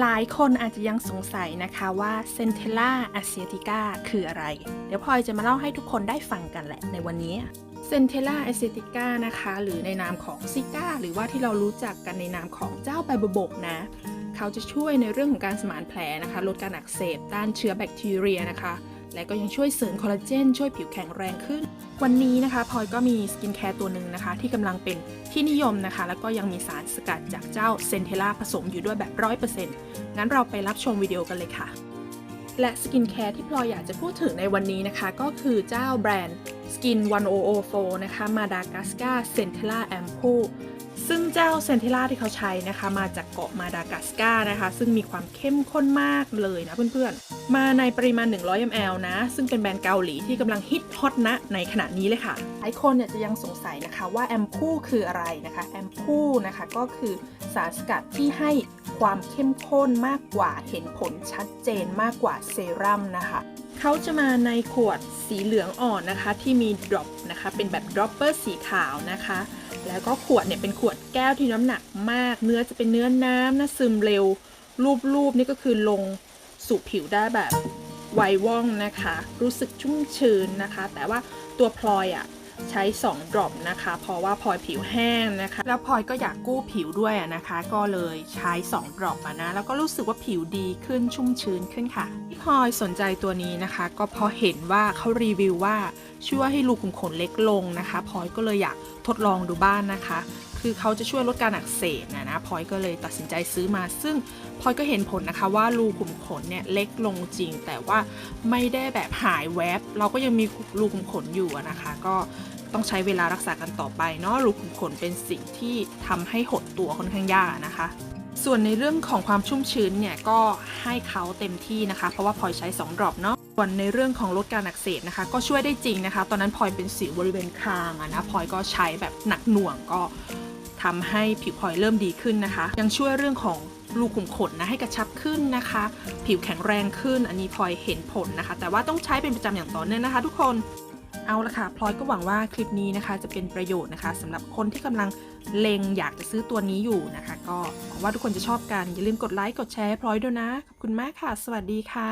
หลายคนอาจจะยังสงสัยนะคะว่าเซนเทล่าอ s เ i ติกาคืออะไร เดี๋ยวพลอยจะมาเล่าให้ทุกคนได้ฟังกันแหละในวันนี้เซนเทล่าอ s เ i ติกานะคะ หรือในนามของซิก้าหรือว่าที่เรารู้จักกันในนามของเจ้าใบบบบกนะ เขาจะช่วยในเรื่องของการสมานแผลนะคะ ลดการอักเสบต้านเชื้อแบคทีเรียนะคะ และก็ยังช่วยเสริมคอลลาเจนช่วยผิวแข็งแรงขึ้น วันนี้นะคะพลอยก็มีสกินแคร์ตัวหนึ่งนะคะ ที่กำลังเป็นที่นิยมนะคะ แล้วก็ยังมีสารสกัดจากเจ้าเซนเทล่าผสมอยู่ด้วยแบบร้อยเปอร์เซ็นต์งั้นเราไปรับชมวิดีโอกันเลยค่ะ และสกินแคร์ที่พลอยอยากจะพูดถึงในวันนี้นะคะ ก็คือเจ้าแบรนด์สกิน1004นะคะมาดากัสกาเซนเทล่าแอมพู ซึ่งเจ้าเซนเทล่าที่เขาใช้นะคะ มาจากเกาะมาดากัสการ์นะคะ ซึ่งมีความเข้มข้นมากเลยนะเพื่อนๆ มาในปริมาณ 100 ml นะ ซึ่งเป็นแบรนด์เกาหลีที่กำลังฮิตฮอตนะในขณะนี้เลยค่ะ หลายคนเนี่ยจะยังสงสัยนะคะว่าแอมพูคืออะไรนะคะ แอมพูนะคะก็คือ สารสกัดที่ให้ความเข้มข้นมากกว่าเห็นผลชัดเจนมากกว่าเซรั่มนะคะเขาจะมาในขวดสีเหลืองอ่อนนะคะ ที่มีดรอปนะคะ เป็นแบบดรอปเปอร์สีขาวนะคะ แล้วก็ขวดเนี่ยเป็นขวดแก้วที่น้ำหนักมาก เนื้อจะเป็นเนื้อน้ำนะซึมเร็ว รูปๆนี่ก็คือลงสู่ผิวได้แบบไวว่องนะคะ รู้สึกชุ่มชื้นนะคะ แต่ว่าตัวพลอยอะ่ะ ใช้ 2 ดรอปนะคะ เพราะว่าพลอยผิวแห้งนะคะ แล้วพลอยก็อยากกู้ผิวด้วยอะนะคะ ก็เลยใช้ 2 ดรอปนะแล้วก็รู้สึกว่าผิวดีขึ้นชุ่มชื้นขึ้นค่ะที่พลอยสนใจตัวนี้นะคะ ก็เพราะเห็นว่าเขารีวิวว่าช่วยให้รูขุมขนเล็กลงนะคะพลอยก็เลยอยากทดลองดูบ้านนะคะ คือเขาจะช่วยลดการอักเสบนะนะพลอยก็เลยตัดสินใจซื้อมา ซึ่งพลอยก็เห็นผลนะคะว่ารูขุมขนเนี่ยเล็กลงจริง แต่ว่าไม่ได้แบบหายแวบ เราก็ยังมีรูขุมขนอยู่นะคะ ก็ ต้องใช้เวลารักษากันต่อไปเนาะรูขุมขนเป็นสิ่งที่ทำให้หดตัวค่อนข้างยากนะคะ ส่วนในเรื่องของความชุ่มชื้นเนี่ยก็ให้เขาเต็มที่นะคะ เพราะว่าพลอยใช้ 2 ดรอปเนาะส่วนในเรื่องของลดการอักเสบนะคะ ก็ช่วยได้จริงนะคะ ตอนนั้นพลอยเป็นสิวบริเวณคางอะนะพลอยก็ใช้แบบหนักหน่วงก็ทำให้ผิวพลอยเริ่มดีขึ้นนะคะ ยังช่วยเรื่องของรูขุมขนนะให้กระชับขึ้นนะคะ ผิวแข็งแรงขึ้น อันนี้พลอยเห็นผลนะคะ แต่ว่าต้องใช้เป็นประจำอย่างต่อเนื่องนะคะ ทุกคน เอาละค่ะพลอยก็หวังว่าคลิปนี้นะคะ จะเป็นประโยชน์นะคะสำหรับคนที่กำลังเลงอยากจะซื้อตัวนี้อยู่นะคะ ก็หวังว่าทุกคนจะชอบกัน อย่าลืมกดไลค์กดแชร์พลอยด้วยนะ ขอบคุณมากค่ะ สวัสดีค่ะ